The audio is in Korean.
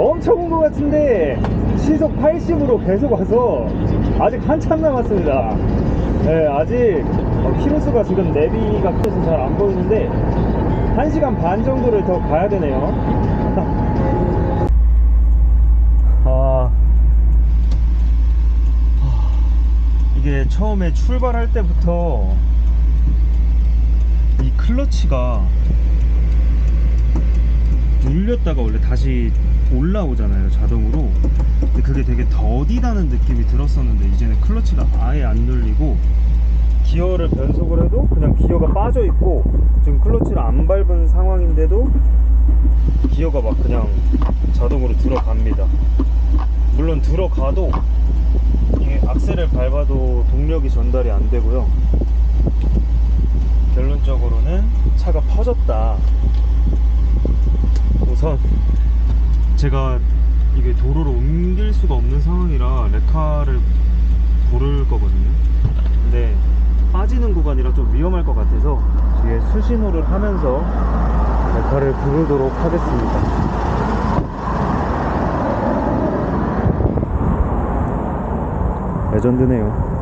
엄청 온 것 같은데 시속 80으로 계속 와서 아직 한참 남았습니다. 네, 아직 어, 키로수가 지금 내비가 켜서 잘 안 보이는데 1시간 반 정도를 더 가야 되네요. 아, 이게 처음에 출발할 때부터 이 클러치가 눌렸다가 원래 다시 올라오잖아요 자동으로. 근데 그게 되게 더디다는 느낌이 들었었는데 이제는 클러치가 아예 안 눌리고 기어를 변속을 해도 그냥 기어가 빠져 있고 지금 클러치를 안 밟은 상황인데도 기어가 막 그냥 자동으로 들어갑니다. 물론 들어가도 이게 악셀을 밟아도 동력이 전달이 안 되고요. 결론적으로는 차가 퍼졌다 우선 제가 이게 도로로 옮길 수가 없는 상황이라 레카를 고를 거거든요. 근데 빠지는 구간이라 좀 위험할 것 같아서 뒤에 수신호를 하면서 레카를 부르도록 하겠습니다. 레전드네요.